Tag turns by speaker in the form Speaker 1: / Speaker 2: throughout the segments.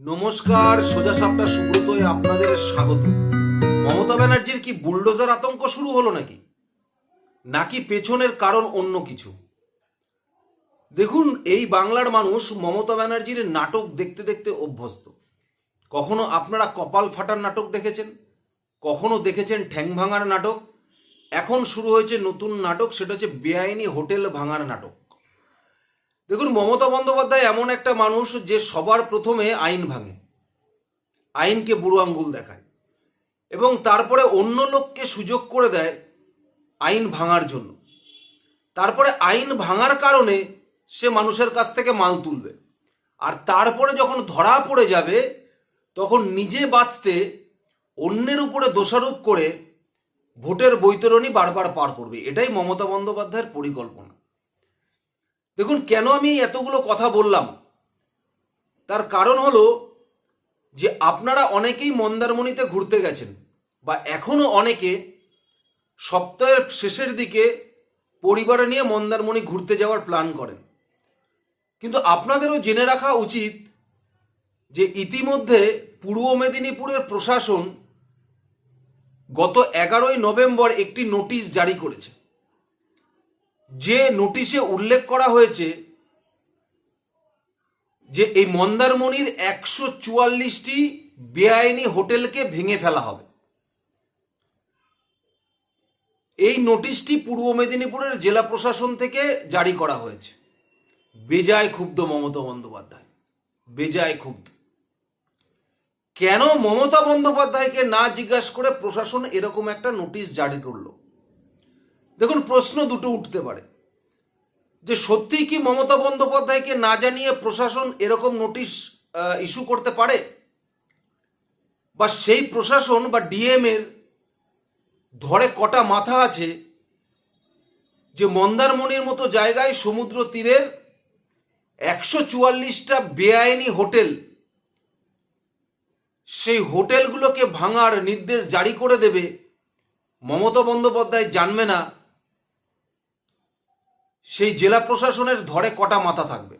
Speaker 1: নমস্কার, সোজা সাপটা সুব্রতই আপনাদের স্বাগত। মমতা ব্যানার্জির কি বুলডোজার আতঙ্ক শুরু হলো নাকি? নাকি পেছনের কারণ অন্য কিছু? দেখুন, এই বাংলার মানুষ মমতা ব্যানার্জির নাটক দেখতে দেখতে অভ্যস্ত। কখনো আপনারা কপাল ফাটার নাটক দেখেছেন? কখনো দেখেছেন ঠ্যাং ভাঙার নাটক? এখন শুরু হয়েছে নতুন নাটক, সেটা হচ্ছে বেআইনি হোটেল ভাঙার নাটক। দেখুন, মমতা বন্দ্যোপাধ্যায় এমন একটা মানুষ যে সবার প্রথমে আইন ভাঙে। আইনকে বুড়ো আঙ্গুল দেখায়। এবং তারপরে অন্য লোককে সুযোগ করে দেয় আইন ভাঙার জন্য। তারপরে আইন ভাঙার কারণে সে মানুষের কাছ থেকে মাল তুলবে। আর তারপরে যখন ধরা পড়ে যাবে, তখন নিজে বাঁচতে অন্যের উপরে দোষারোপ করে ভোটের বৈতরণী বারবার পার করবে। এটাই মমতা বন্দ্যোপাধ্যায়ের পরিকল্পনা। দেখুন, কেন আমি এতগুলো কথা বললাম? তার কারণ হলো যে আপনারা অনেকেই মন্দারমণিতে ঘুরতে গেছেন বা এখনও অনেকে সপ্তাহের শেষের দিকে পরিবারে নিয়ে মন্দারমণি ঘুরতে যাওয়ার প্ল্যান করেন। কিন্তু আপনাদেরও জেনে রাখা উচিত যে ইতিমধ্যে পূর্ব মেদিনীপুরের প্রশাসন গত এগারোই নভেম্বর একটি নোটিশ জারি করেছে। যে নোটিশে উল্লেখ করা হয়েছে যে এই মন্দারমণির একশো চুয়াল্লিশটি বেআইনি হোটেলকে ভেঙে ফেলা হবে। এই নোটিশটি পূর্ব মেদিনীপুরের জেলা প্রশাসন থেকে জারি করা হয়েছে। বেজায় ক্ষুব্ধ মমতা বন্দ্যোপাধ্যায়। বেজায় ক্ষুব্ধ। কেন মমতা বন্দ্যোপাধ্যায়কে না জিজ্ঞাসা করে প্রশাসন এরকম একটা নোটিশ জারি করল? দেখুন, প্রশ্ন দুটো উঠতে পারে। যে সত্যিই কি মমতা বন্দ্যোপাধ্যায়কে না জানিয়ে প্রশাসন এরকম নোটিশ ইস্যু করতে পারে? বা সেই প্রশাসন বা ডিএম এর ধরে কটা মাথা আছে যে মন্দারমণির মতো জায়গায় সমুদ্র তীরের একশো চুয়াল্লিশটা বেআইনি হোটেল, সেই হোটেলগুলোকে ভাঙার নির্দেশ জারি করে দেবে, মমতা বন্দ্যোপাধ্যায় জানবে না। সেই জেলা প্রশাসনের ধরে কটা মাথা থাকবে?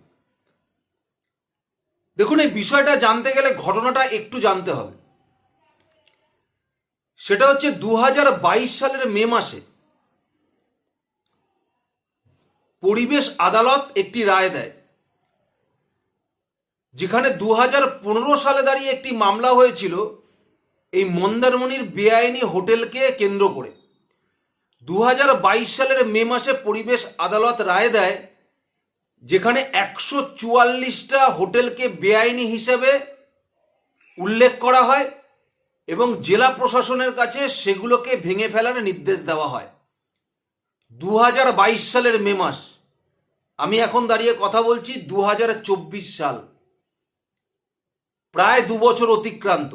Speaker 1: দেখুন, এই বিষয়টা জানতে গেলে ঘটনাটা একটু জানতে হবে। সেটা হচ্ছে দু হাজার বাইশ সালের মে মাসে পরিবেশ আদালত একটি রায় দেয়, যেখানে দু হাজার পনেরো সালে দাঁড়িয়ে একটি মামলা হয়েছিল এই মন্দারমণির বেআইনি হোটেলকে কেন্দ্র করে। দু হাজার বাইশ সালের মে মাসে পরিবেশ আদালত রায় দেয়, যেখানে একশো চুয়াল্লিশটা হোটেলকে বেআইনি হিসেবে উল্লেখ করা হয় এবং জেলা প্রশাসনের কাছে সেগুলোকে ভেঙে ফেলার নির্দেশ দেওয়া হয়। দু হাজার বাইশ সালের মে মাস, আমি এখন দাঁড়িয়ে কথা বলছি দু হাজার চব্বিশ সাল। প্রায় দু বছর অতিক্রান্ত।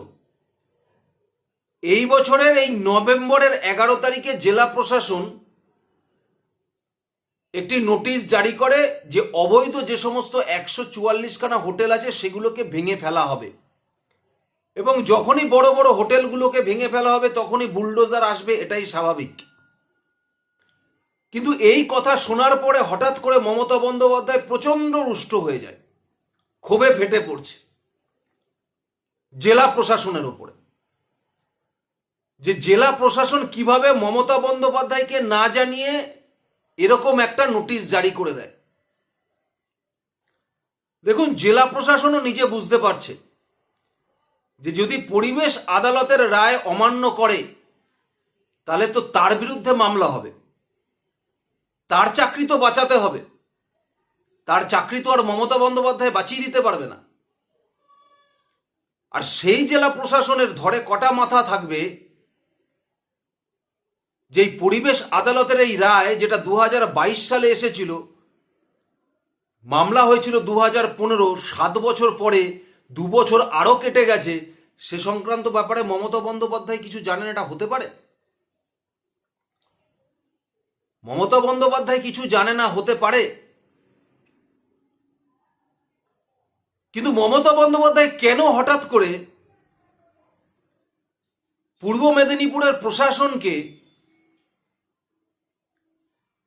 Speaker 1: এই বছরের এই নভেম্বরের এগারো তারিখে জেলা প্রশাসন একটি নোটিশ জারি করে যে অবৈধ যে সমস্ত একশো চুয়াল্লিশখানা হোটেল আছে সেগুলোকে ভেঙে ফেলা হবে। এবং যখনই বড় বড় হোটেলগুলোকে ভেঙে ফেলা হবে, তখনই বুলডোজার আসবে, এটাই স্বাভাবিক। কিন্তু এই কথা শোনার পরে হঠাৎ করে মমতা বন্দ্যোপাধ্যায় প্রচণ্ড রুষ্ট হয়ে যায়। ক্ষোভে ফেটে পড়ছে। জেলা প্রশাসনের উপরে। যে জেলা প্রশাসন কীভাবে মমতা বন্দ্যোপাধ্যায়কে না জানিয়ে এরকম একটা নোটিশ জারি করে দেয়। দেখুন, জেলা প্রশাসনও নিজে বুঝতে পারছে যে যদি পরিবেশ আদালতের রায় অমান্য করে, তাহলে তো তার বিরুদ্ধে মামলা হবে। তার চাকরি তো বাঁচাতে হবে। তার চাকরি তো আর মমতা বন্দ্যোপাধ্যায় বাঁচিয়ে দিতে পারবে না। আর সেই জেলা প্রশাসনের ধরে কটা মাথা থাকবে যেই পরিবেশ আদালতের এই রায় যেটা দু হাজার বাইশ সালে এসেছিল, মামলা হয়েছিল দু হাজার পনেরো, সাত বছর পরে দু বছর আরও কেটে গেছে, সে সংক্রান্ত ব্যাপারে মমতা বন্দ্যোপাধ্যায় কিছু জানেন এটা হতে পারে? মমতা বন্দ্যোপাধ্যায় কিছু জানে না হতে পারে? কিন্তু মমতা বন্দ্যোপাধ্যায় কেন হঠাৎ করে পূর্ব মেদিনীপুরের প্রশাসনকে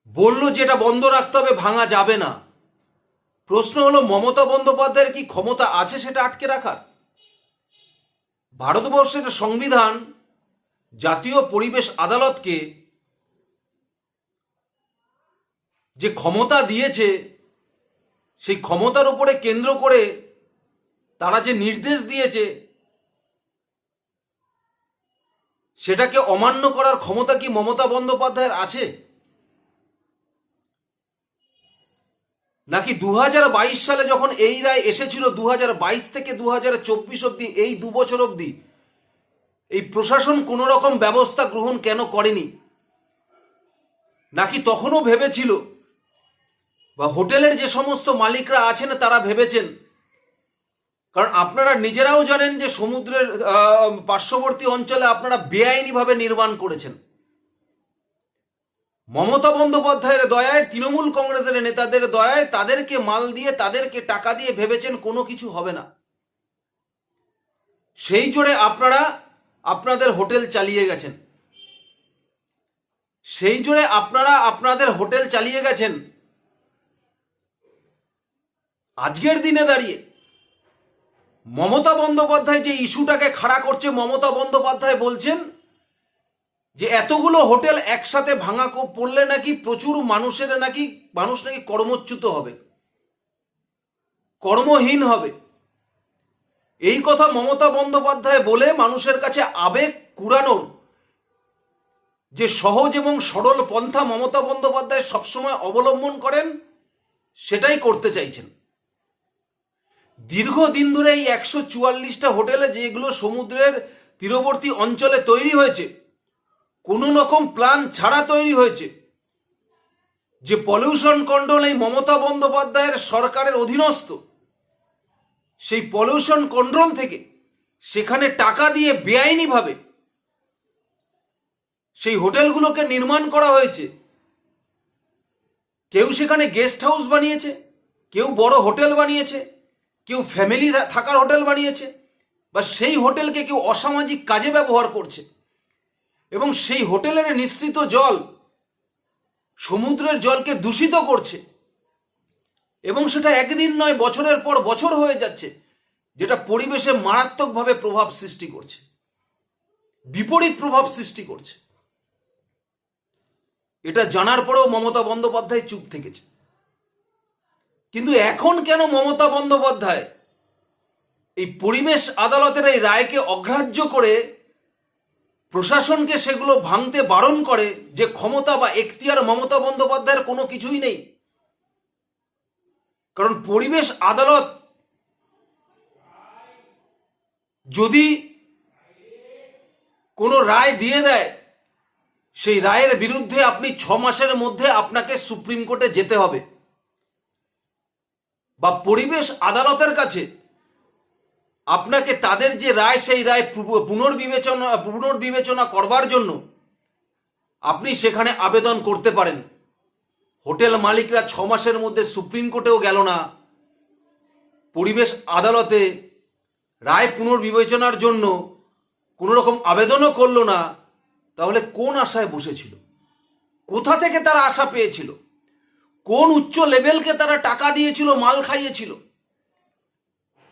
Speaker 1: বলল যে এটা বন্ধ রাখতে হবে, ভাঙা যাবে না। প্রশ্ন হলো, মমতা বন্দ্যোপাধ্যায়ের কি ক্ষমতা আছে সেটা আটকে রাখার? ভারতবর্ষের সংবিধান জাতীয় পরিবেশ আদালতকে যে ক্ষমতা দিয়েছে, সেই ক্ষমতার উপরে কেন্দ্র করে তারা যে নির্দেশ দিয়েছে, সেটাকে অমান্য করার ক্ষমতা কি মমতা বন্দ্যোপাধ্যায়ের আছে? নাকি দু হাজার বাইশ সালে যখন এই রায় এসেছিল দু হাজার বাইশ থেকে দু অব্দি এই দু বছর অব্দি এই প্রশাসন কোনো রকম ব্যবস্থা গ্রহণ কেন করেনি? নাকি তখনও ভেবেছিল? বা হোটেলের যে সমস্ত মালিকরা আছেন, তারা ভেবেছেন? কারণ আপনারা নিজেরাও জানেন যে সমুদ্রের পার্শ্ববর্তী অঞ্চলে আপনারা বেআইনিভাবে নির্মাণ করেছেন। মমতা বন্দ্যোপাধ্যায়ের দয়ায় তৃণমূল কংগ্রেসের নেতাদের দয়ায় তাদেরকে মাল দিয়ে, তাদেরকে টাকা দিয়ে ভেবেছেন কোনো কিছু হবে না। সেই জোরে আপনারা, আপনাদের হোটেল চালিয়ে গেছেন। সেই জোরে আপনারা, আপনাদের হোটেল চালিয়ে গেছেন। আজকের দিনে দাঁড়িয়ে মমতা বন্দ্যোপাধ্যায় যে ইস্যুটাকে খাড়া করছে, মমতা বন্দ্যোপাধ্যায় বলছেন যে এতগুলো হোটেল একসাথে ভাঙা পড়লে নাকি প্রচুর মানুষের নাকি, মানুষ নাকি কর্মচ্যুত হবে। কর্মহীন হবে। এই কথা মমতা বন্দ্যোপাধ্যায় বলে মানুষের কাছে আবেগ কুড়ানোর যে সহজ এবং সরল পন্থা মমতা বন্দ্যোপাধ্যায় সবসময় অবলম্বন করেন, সেটাই করতে চাইছেন। দীর্ঘদিন ধরে এই একশো চুয়াল্লিশটা হোটেলে যেগুলো সমুদ্রের তীরবর্তী অঞ্চলে তৈরি হয়েছে কোনো রকম প্ল্যান ছাড়া তৈরি হয়েছে। যে পলিউশন কন্ট্রোল এই মমতা বন্দ্যোপাধ্যায়ের সরকারের অধীনস্থ, সেই পলিউশন কন্ট্রোল থেকে সেখানে টাকা দিয়ে বেআইনিভাবে সেই হোটেলগুলোকে নির্মাণ করা হয়েছে। কেউ সেখানে গেস্ট হাউস বানিয়েছে, কেউ বড় হোটেল বানিয়েছে, কেউ ফ্যামিলি থাকার হোটেল বানিয়েছে, বা সেই হোটেলকে কেউ অসামাজিক কাজে ব্যবহার করছে। এবং সেই হোটেলের নিঃসৃত জল সমুদ্রের জলকে দূষিত করছে। এবং সেটা একদিন নয়, বছরের পর বছর হয়ে যাচ্ছে, যেটা পরিবেশে মারাত্মকভাবে প্রভাব সৃষ্টি করছে। বিপরীত প্রভাব সৃষ্টি করছে। এটা জানার পরেও মমতা বন্দ্যোপাধ্যায় চুপ থেকেছে। কিন্তু এখন কেন মমতা বন্দ্যোপাধ্যায় এই পরিবেশ আদালতের এই রায়কে অগ্রাহ্য করে প্রশাসনকে সেগুলো ভাঙতে বারণ করে যে ক্ষমতা বা এখতিয়ার মমতা বন্দ্যোপাধ্যায়ের কোনো কিছুই নেই। কারণ পরিবেশ আদালত যদি কোনো রায় দিয়ে দেয়, সেই রায়ের বিরুদ্ধে আপনি ছ মাসের মধ্যে আপনাকে সুপ্রিম কোর্টে যেতে হবে। বা পরিবেশ আদালতের কাছে আপনাকে তাদের যে রায়, সেই রায় পুনর্বিবেচনা পুনর্বিবেচনা করবার জন্য আপনি সেখানে আবেদন করতে পারেন। হোটেল মালিকরা ছ মাসের মধ্যে সুপ্রিম কোর্টেও গেল না। পরিবেশ আদালতে রায় পুনর্বিবেচনার জন্য কোনো রকম আবেদনও করল না। তাহলে কোন আশায় বসেছিল? কোথা থেকে তারা আশা পেয়েছিল? কোন উচ্চ লেভেলকে তারা টাকা দিয়েছিল, মাল খাইয়েছিল?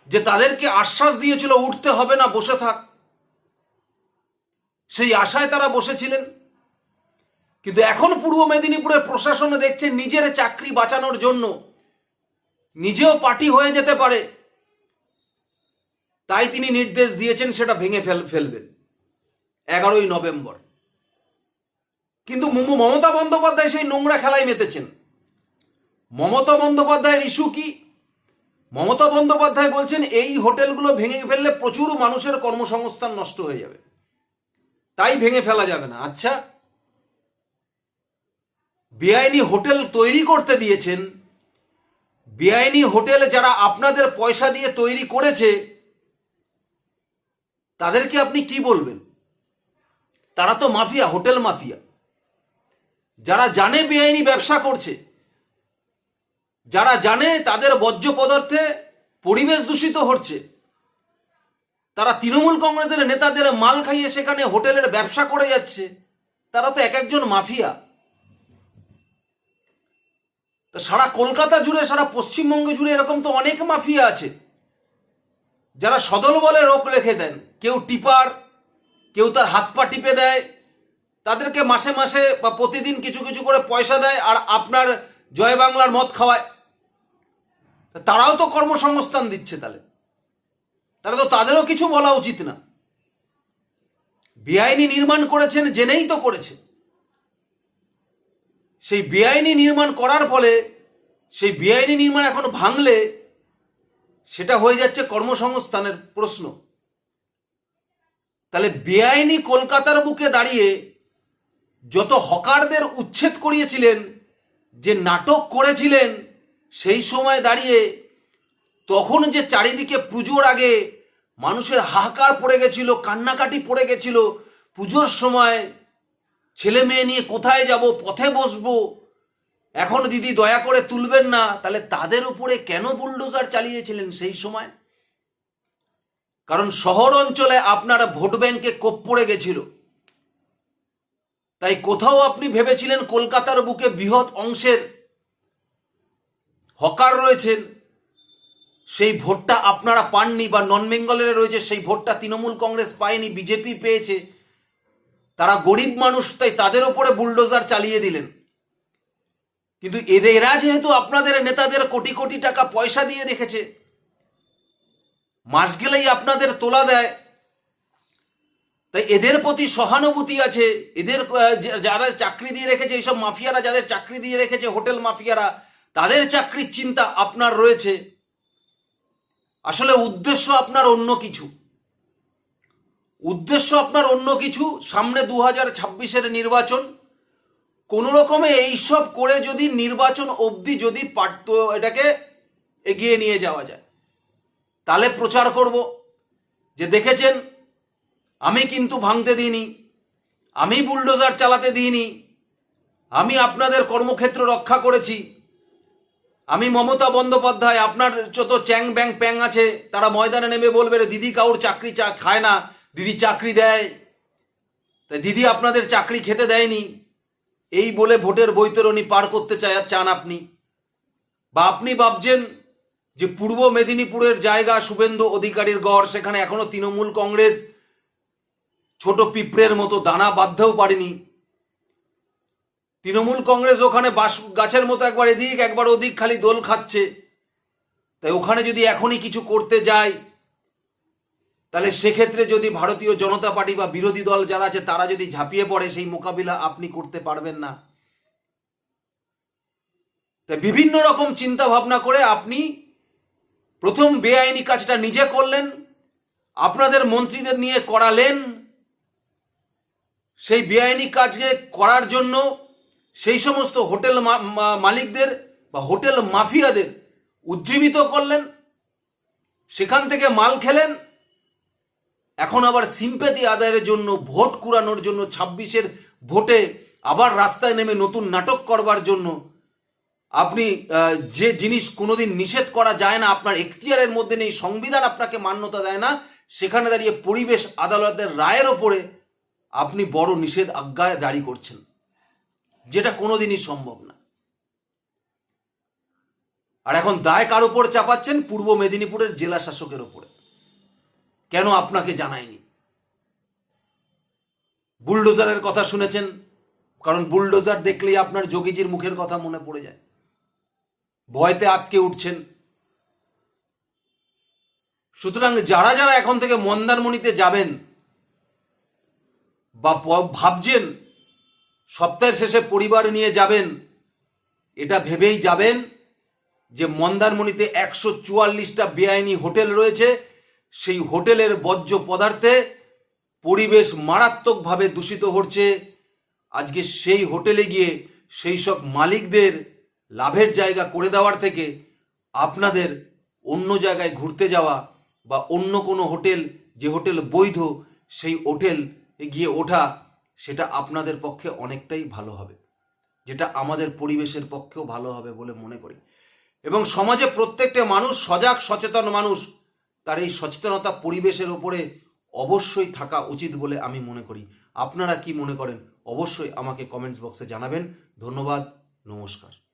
Speaker 1: যে তাদেরকে আশ্বাস দিয়েছিল, উঠতে হবে না, বসে থাক। সেই আশায় তারা বসেছিলেন। কিন্তু এখন পূর্ব মেদিনীপুরের প্রশাসনে দেখছে নিজের চাকরি বাঁচানোর জন্য নিজেও পার্টি হয়ে যেতে পারে। তাই তিনি নির্দেশ দিয়েছেন, সেটা ভেঙে ফেল, ফেলবেন। এগারোই নভেম্বর। কিন্তু মম- মমতা বন্দ্যোপাধ্যায় সেই নোংরা খেলায় মেতেছেন। মমতা বন্দ্যোপাধ্যায়ের ইস্যু কি? মমতা বন্দ্যোপাধ্যায় বলছেন, এই হোটেলগুলো ভেঙে ফেললে প্রচুর মানুষের কর্মসংস্থান নষ্ট হয়ে যাবে। তাই ভেঙে ফেলা যাবে না। আচ্ছা বেআইনি হোটেল তৈরি করতে দিয়েছেন। বেআইনি হোটেল যারা আপনাদের পয়সা দিয়ে তৈরি করেছে, তাদেরকে আপনি কি বলবেন? তারা তো মাফিয়া, হোটেল মাফিয়া। যারা জানে বেআইনি ব্যবসা করছে যারা জানে তাদের বর্জ্য পদার্থে পরিবেশ দূষিত হচ্ছে। তারা তৃণমূল কংগ্রেসের নেতাদের মাল খাইয়ে সেখানে হোটেলের ব্যবসা করে যাচ্ছে। তারা তো এক একজন মাফিয়া। তা সারা কলকাতা জুড়ে, সারা পশ্চিমবঙ্গ জুড়ে এরকম তো অনেক মাফিয়া আছে। যারা সদল বলে রোগ রেখে দেন। কেউ টিপার, কেউ তার হাত পা টিপে দেয়। তাদেরকে মাসে মাসে বা প্রতিদিন কিছু কিছু করে পয়সা দেয়। আর আপনার জয় বাংলার মদ খাওয়ায়। তারাও তো কর্মসংস্থান দিচ্ছে তাহলে। তাহলে তো তাদেরও কিছু বলা উচিত না। বেআইনি নির্মাণ করেছেন, জেনেই তো করেছে। সেই বেআইনি নির্মাণ করার ফলে, সেই বেআইনি নির্মাণ এখন ভাঙলে, সেটা হয়ে যাচ্ছে কর্মসংস্থানের প্রশ্ন। তাহলে বেআইনি কলকাতার বুকে দাঁড়িয়ে যত হকারদের উচ্ছেদ করিয়েছিলেন, যে নাটক করেছিলেন সেই সময় দাঁড়িয়ে তখন যে চারিদিকে পুজোর আগে মানুষের হাহাকার পড়ে গেছিল, কান্নাকাটি পড়ে গেছিল, পুজোর সময় ছেলে মেয়ে নিয়ে কোথায় যাব, পথে বসবো? এখন দিদি দয়া করে তুলবেন না, তাহলে তাদের উপরে কেন বুলডোজার চালিয়েছিলেন সেই সময়? কারণ শহর অঞ্চলে আপনার ভোট ব্যাংকে কোপ পড়ে গেছিল। তাই কোথাও আপনি ভেবেছিলেন কলকাতার বুকে বৃহৎ অংশের হকার রয়েছেন, সেই ভোটটা আপনারা পাননি বা নন বেঙ্গলের রয়েছে, সেই ভোটটা তৃণমূল কংগ্রেস পায়নি বিজেপি পেয়েছে, তারা গরিব মানুষ, তাই তাদের ওপরে বুলডোজার চালিয়ে দিলেন। কিন্তু এদের এরা যেহেতু আপনাদের নেতাদের কোটি কোটি টাকা পয়সা দিয়ে রেখেছে, মাস গেলেই আপনাদের তোলা দেয়। তাই এদের প্রতি সহানুভূতি আছে, এদের যারা চাকরি দিয়ে রেখেছে, এইসব মাফিয়ারা যাদের চাকরি দিয়ে রেখেছে, হোটেল মাফিয়ারা তাদের চাকরির চিন্তা আপনার রয়েছে। আসলে উদ্দেশ্য আপনার অন্য কিছু। উদ্দেশ্য আপনার অন্য কিছু। সামনে দু হাজার ছাব্বিশের নির্বাচন। কোনো রকমে এইসব করে যদি নির্বাচন অবধি যদি পারত এটাকে এগিয়ে নিয়ে যাওয়া যায়। তাহলে প্রচার করব। যে দেখেছেন, আমি কিন্তু ভাঙতে দিইনি। আমি বুলডোজার চালাতে দিইনি। আমি আপনাদের কর্মক্ষেত্র রক্ষা করেছি। আমি মমতা বন্দ্যোপাধ্যায়, আপনার যত চ্যাং ব্যাং প্যাং আছে, তারা ময়দানে নেমে বলবে রে, দিদি কাউর চাকরি চা, খায় না, দিদি চাকরি দেয়। তাই দিদি আপনাদের চাকরি খেতে দেয়নি। এই বলে ভোটের বৈতরণী পার করতে চায় চান আপনি। বা আপনি ভাবছেন যে পূর্ব মেদিনীপুরের জায়গা শুভেন্দু অধিকারীর গড়, সেখানে এখনও তৃণমূল কংগ্রেস ছোট পিঁপড়ের মতো দানা বাঁধতেও পারেনি। তৃণমূল কংগ্রেস ওখানে বাস গাছের মতো একবার এদিক, একবার ওদিক, খালি দোল খাচ্ছে। তাই ওখানে যদি এখনই কিছু করতে যায়, তাহলে সেক্ষেত্রে যদি ভারতীয় জনতা পার্টি বা বিরোধী দল যারা আছে, তারা যদি ঝাঁপিয়ে পড়ে, সেই মোকাবিলা আপনি করতে পারবেন না। তাই বিভিন্ন রকম চিন্তা ভাবনা করে আপনি প্রথম বেআইনি কাজটা নিজে করলেন, আপনাদের মন্ত্রীদের নিয়ে করালেন, সেই বেআইনি কাজকে করার জন্য সেই সমস্ত হোটেল মালিকদের বা হোটেল মাফিয়াদের উজ্জীবিত করলেন, সেখান থেকে মাল খেলেন, এখন আবার সিম্প্যাথি আদায়ের জন্য, ভোট কুড়ানোর জন্য, ছাব্বিশের ভোটে আবার রাস্তায় নেমে নতুন নাটক করবার জন্য। আপনি যে জিনিস কোনোদিন নিষেধ করা যায় না, আপনার এখতিয়ারের মধ্যে নেই, সংবিধান আপনাকে মান্যতা দেয় না, সেখানে দাঁড়িয়ে পরিবেশ আদালতের রায়ের ওপরে আপনি বড় নিষেধ আজ্ঞা জারি করছেন। যেটা কোনোদিনই সম্ভব না। আর এখন দায় কার উপর চাপাচ্ছেন? পূর্ব মেদিনীপুরের জেলা শাসকের ওপরে কেন আপনাকে জানায়নি বুলডোজারের কথা শুনেছেন? কারণ বুলডোজার দেখলেই আপনার যোগীজির মুখের কথা মনে পড়ে যায়। ভয়তে আটকে উঠছেন। সুতরাং যারা যারা এখন থেকে মন্দারমণিতে যাবেন বা ভাবছেন সপ্তাহের শেষে পরিবার নিয়ে যাবেন, এটা ভেবেই যাবেন যে মন্দারমণিতে একশো চুয়াল্লিশটা বেআইনি হোটেল রয়েছে। সেই হোটেলের বর্জ্য পদার্থে পরিবেশ মারাত্মকভাবে দূষিত হচ্ছে। আজকে সেই হোটেলে গিয়ে সেই সব মালিকদের লাভের জায়গা করে দেওয়ার থেকে আপনাদের অন্য জায়গায় ঘুরতে যাওয়া বা অন্য কোনো হোটেল, যে হোটেল বৈধ, সেই হোটেল গিয়ে ওঠা সেটা আপনাদের পক্ষে অনেকটাই ভালো হবে। যেটা আমাদের পরিবেশের পক্ষেও ভালো হবে বলে মনে করি। এবং সমাজে প্রত্যেকটা মানুষ সজাগ, সচেতন মানুষ, তার এই সচেতনতা পরিবেশের ওপরে অবশ্যই থাকা উচিত বলে আমি মনে করি। আপনারা কি মনে করেন? অবশ্যই আমাকে কমেন্টস বক্সে জানাবেন। ধন্যবাদ, নমস্কার।